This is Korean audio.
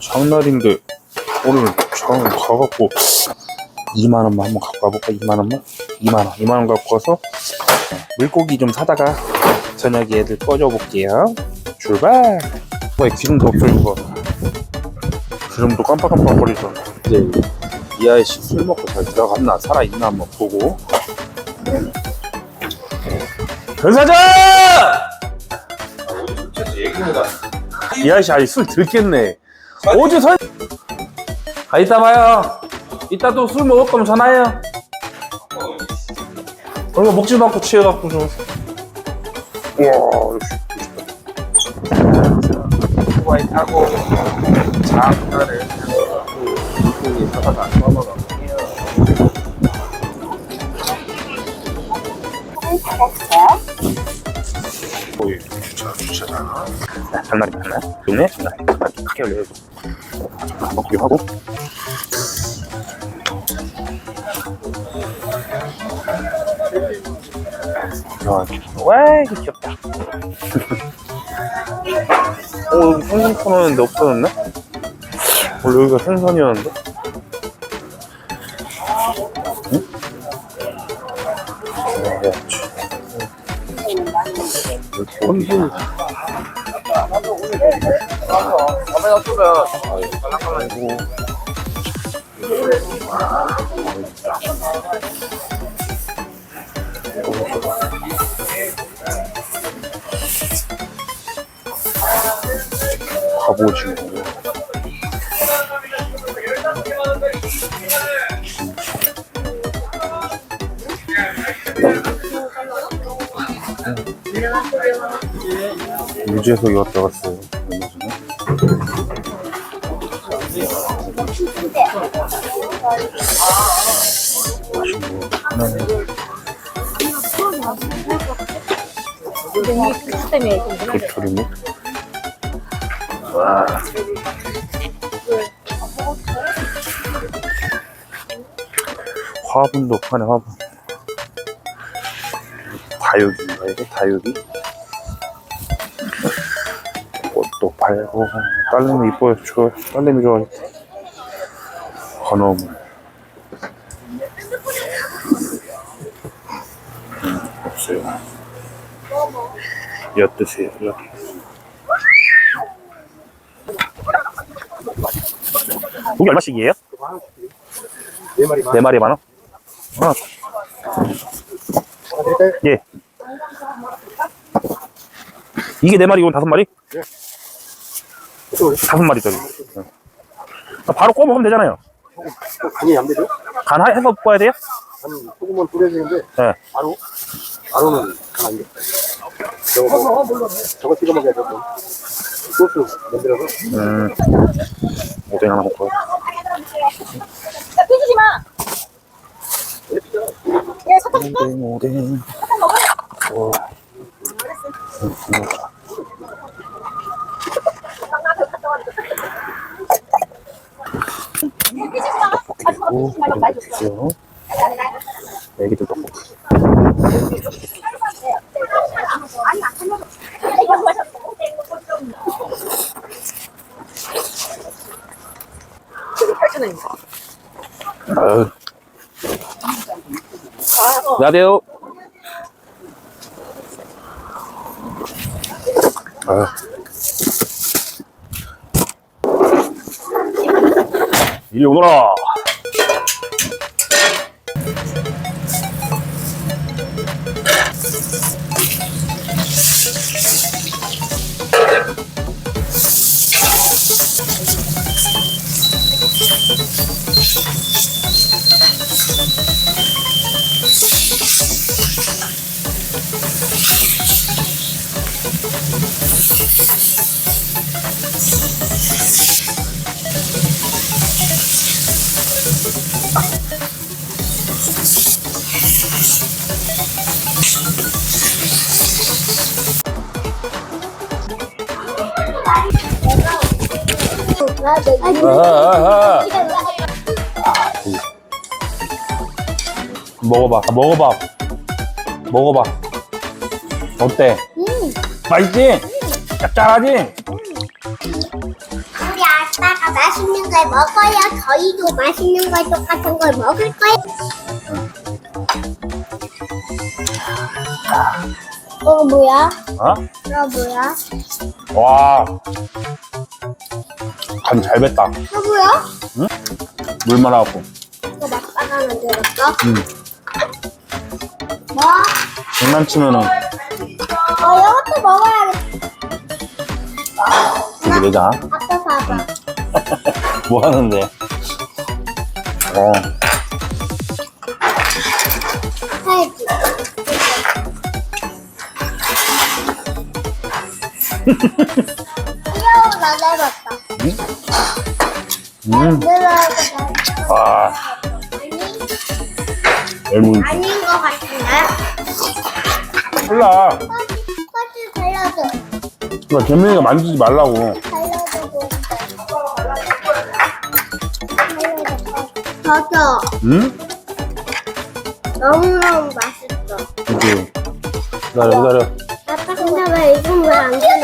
장날인데 오늘 장 가갖고 2만 원만 한번 갖고 와볼까? 2만 원만? 2만 원, 2만 원 갖고 와서 물고기 좀 사다가 저녁에 애들 꺼줘 볼게요. 출발! 왜 기름도 없어 이거? 기름도 깜빡깜빡 거리잖아. 이제 이 아이씨 술 먹고 잘 들어갔나 살아있나 한번 보고. 변사장! 이 아저씨 아직 술 들겠네. 어제 설. 아 이따 봐요. 이따 또 술 먹을 거면 전화해요. 얼마 먹지 말고 취해갖고 좀. 우와, 오토바이 타고 장가를 물고기 사다가 떠먹어. 오이 주차 주차장. 자, 장날이 많나? 좋네. 장날. 크게 올려야지. 먹기 하고. 야, 와, 이거 귀엽다. 어, 여기 생선 터놓는데 없어졌네? 원래 여기가 생선이었는데? 응? 치. 혼술. 아이고. 갑오징어. 유재석이 왔다 갔어요. 얼마 전에. 도토리묵. 와. 화분도 파네 화분. 다육이인가 이거 다육이? 꽃도 팔고 딸내미 이뻐요. 좋아 딸내미 좋아하겠다 건어물. 음, 없어요. 엿 드세요. 엿. 고기 얼마씩이에요? 네 마리 만네 마리 만 원? 아, 드릴까요? 예. 이게 네 마리, 이건 다섯 마리? 또 다섯 마리 저기. 응. 아, 바로 구워 먹으면 되잖아요. 간이 안 되죠? 간 하- 해서 구워야 돼요? 간 조금만 뿌려지는데 네. 바로 바로는 간안 돼. 저거 뭐, 저거 찍어 먹어야 돼. 또. 소스 만들어서 음. 오뎅 하나 먹고. 야, 삐지지 마. 줄까? 오뎅, 오뎅. 와. 음, 먹자. 삐지지 마. 그리고 이거 주세요. 떡볶이. 아유. 안녕하세요. 아유. 이리 오너라. 먹어봐, 아, 먹어봐. 먹어봐. 어때? 맛있지? 짭짤하지? 우리 아빠가 맛있는 걸 먹어야 저희도 맛있는 걸 똑같은 걸 먹을 거예요. 어 뭐야? 어? 어 뭐야? 와. 간 잘 뱄다. 어 뭐야? 물 말아갖고. 이거 막다가 만들었어? 음. 뭐? 장난치면은 어 이것도 먹어야겠다. 되게 내자. 아빠 봐봐. 뭐 하는데? 어. 귀여워 나 내봤다. 음. 내려고 와. 아니 열무. 아닌 것 같은데. 몰라. 꽃을 달려줘. 그러니까 개명이가 만지지 말라고. 보는데. 달려줘. 응? 너무너무 맛있어. 이렇게. 기다려, 기다려. 아빠 근데 왜 이건 왜안 되냐?